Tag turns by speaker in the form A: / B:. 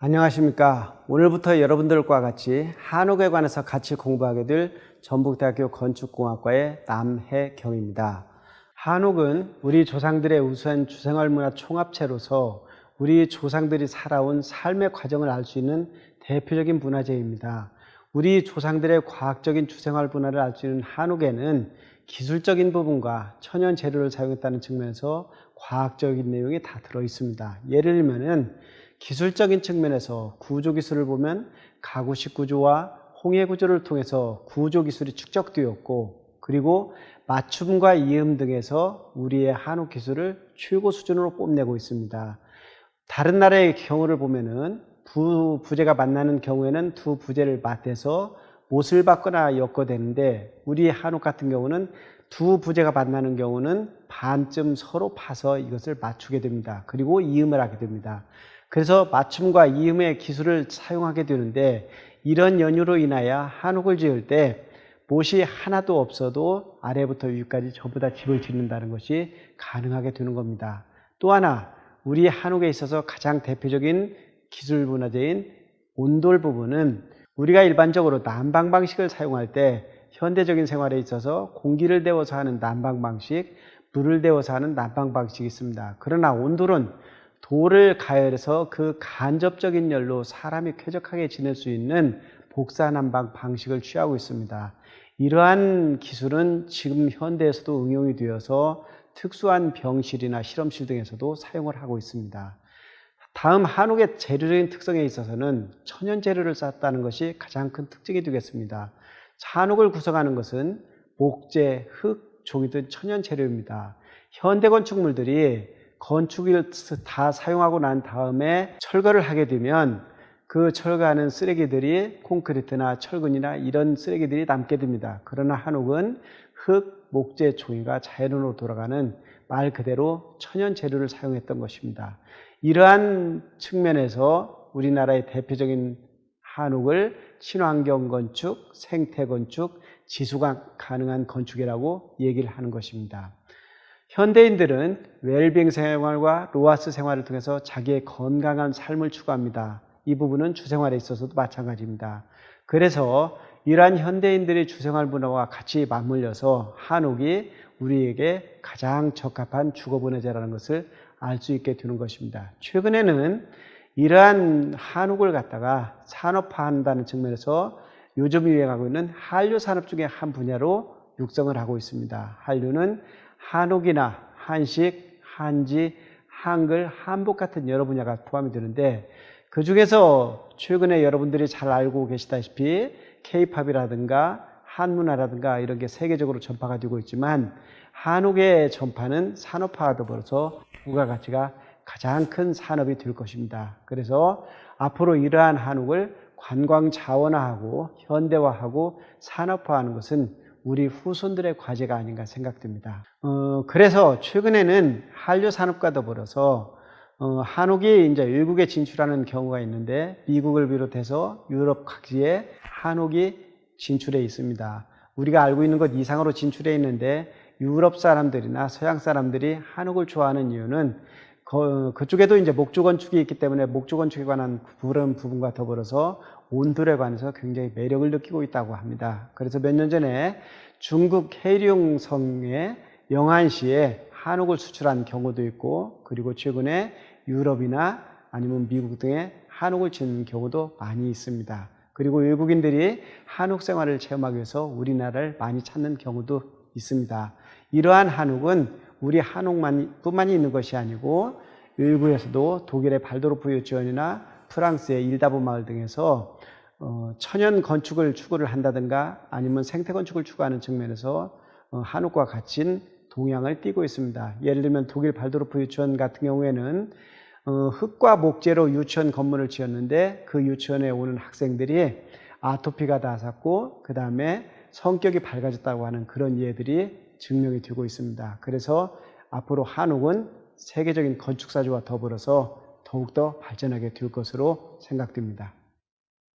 A: 안녕하십니까. 오늘부터 여러분들과 같이 한옥에 관해서 같이 공부하게 될 전북대학교 건축공학과의 남해경입니다. 한옥은 우리 조상들의 우수한 주생활 문화 총합체로서 우리 조상들이 살아온 삶의 과정을 알 수 있는 대표적인 문화재입니다. 우리 조상들의 과학적인 주생활 문화를 알 수 있는 한옥에는 기술적인 부분과 천연 재료를 사용했다는 측면에서 과학적인 내용이 다 들어 있습니다. 예를 들면은 기술적인 측면에서 구조 기술을 보면 가구식 구조와 홍해 구조를 통해서 구조 기술이 축적되었고 그리고 맞춤과 이음 등에서 우리의 한옥 기술을 최고 수준으로 뽐내고 있습니다. 다른 나라의 경우를 보면은 두 부재가 만나는 경우에는 두 부재를 맞대서 못을 받거나 엮어대는데 우리 한옥 같은 경우는 두 부재가 만나는 경우는 반쯤 서로 파서 이것을 맞추게 됩니다. 그리고 이음을 하게 됩니다. 그래서 맞춤과 이음의 기술을 사용하게 되는데 이런 연유로 인하여 한옥을 지을 때 못이 하나도 없어도 아래부터 위까지 전부 다 집을 짓는다는 것이 가능하게 되는 겁니다. 또 하나 우리 한옥에 있어서 가장 대표적인 기술 문화재인 온돌 부분은 우리가 일반적으로 난방 방식을 사용할 때 현대적인 생활에 있어서 공기를 데워서 하는 난방 방식, 물을 데워서 하는 난방 방식이 있습니다. 그러나 온돌은 돌을 가열해서 그 간접적인 열로 사람이 쾌적하게 지낼 수 있는 복사난방 방식을 취하고 있습니다. 이러한 기술은 지금 현대에서도 응용이 되어서 특수한 병실이나 실험실 등에서도 사용을 하고 있습니다. 다음 한옥의 재료적인 특성에 있어서는 천연 재료를 썼다는 것이 가장 큰 특징이 되겠습니다. 한옥을 구성하는 것은 목재, 흙, 종이 등 천연 재료입니다. 현대 건축물들이 건축을 다 사용하고 난 다음에 철거를 하게 되면 그 철거하는 쓰레기들이 콘크리트나 철근이나 이런 쓰레기들이 남게 됩니다. 그러나 한옥은 흙, 목재, 종이가 자연으로 돌아가는 말 그대로 천연 재료를 사용했던 것입니다. 이러한 측면에서 우리나라의 대표적인 한옥을 친환경 건축, 생태 건축, 지수가 가능한 건축이라고 얘기를 하는 것입니다. 현대인들은 웰빙 생활과 로아스 생활을 통해서 자기의 건강한 삶을 추구합니다. 이 부분은 주생활에 있어서도 마찬가지입니다. 그래서 이러한 현대인들의 주생활 문화와 같이 맞물려서 한옥이 우리에게 가장 적합한 주거문화재라는 것을 알 수 있게 되는 것입니다. 최근에는 이러한 한옥을 갖다가 산업화한다는 측면에서 요즘 유행하고 있는 한류 산업 중에 한 분야로 육성을 하고 있습니다. 한류는 한옥이나 한식, 한지, 한글, 한복 같은 여러 분야가 포함이 되는데 그 중에서 최근에 여러분들이 잘 알고 계시다시피 케이팝이라든가 한문화라든가 이런 게 세계적으로 전파가 되고 있지만 한옥의 전파는 산업화와 더불어서 부가가치가 가장 큰 산업이 될 것입니다. 그래서 앞으로 이러한 한옥을 관광 자원화하고 현대화하고 산업화하는 것은 우리 후손들의 과제가 아닌가 생각됩니다. 어, 그래서 최근에는 한류 산업과 더불어서 어, 한옥이 이제 외국에 진출하는 경우가 있는데 미국을 비롯해서 유럽 각지에 한옥이 진출해 있습니다. 우리가 알고 있는 것 이상으로 진출해 있는데 유럽 사람들이나 서양 사람들이 한옥을 좋아하는 이유는 그, 그쪽에도 이제 목조 건축이 있기 때문에 목조 건축에 관한 그런 부분과 더불어서 온돌에 관해서 굉장히 매력을 느끼고 있다고 합니다. 그래서 몇 년 전에 중국 해룡성의 영안시에 한옥을 수출한 경우도 있고 그리고 최근에 유럽이나 아니면 미국 등에 한옥을 짓는 경우도 많이 있습니다. 그리고 외국인들이 한옥 생활을 체험하기 위해서 우리나라를 많이 찾는 경우도 있습니다. 이러한 한옥은 우리 한옥만 뿐만이 있는 것이 아니고 외국에서도 독일의 발도르프 유치원이나 프랑스의 일다보 마을 등에서 어, 천연 건축을 추구를 한다든가 아니면 생태 건축을 추구하는 측면에서 어, 한옥과 같이 동향을 띠고 있습니다. 예를 들면 독일 발도르프 유치원 같은 경우에는 어, 흙과 목재로 유치원 건물을 지었는데 그 유치원에 오는 학생들이 아토피가 닿았고 그 다음에 성격이 밝아졌다고 하는 그런 예들이 증명이 되고 있습니다. 그래서 앞으로 한옥은 세계적인 건축사주와 더불어서 더욱더 발전하게 될 것으로 생각됩니다.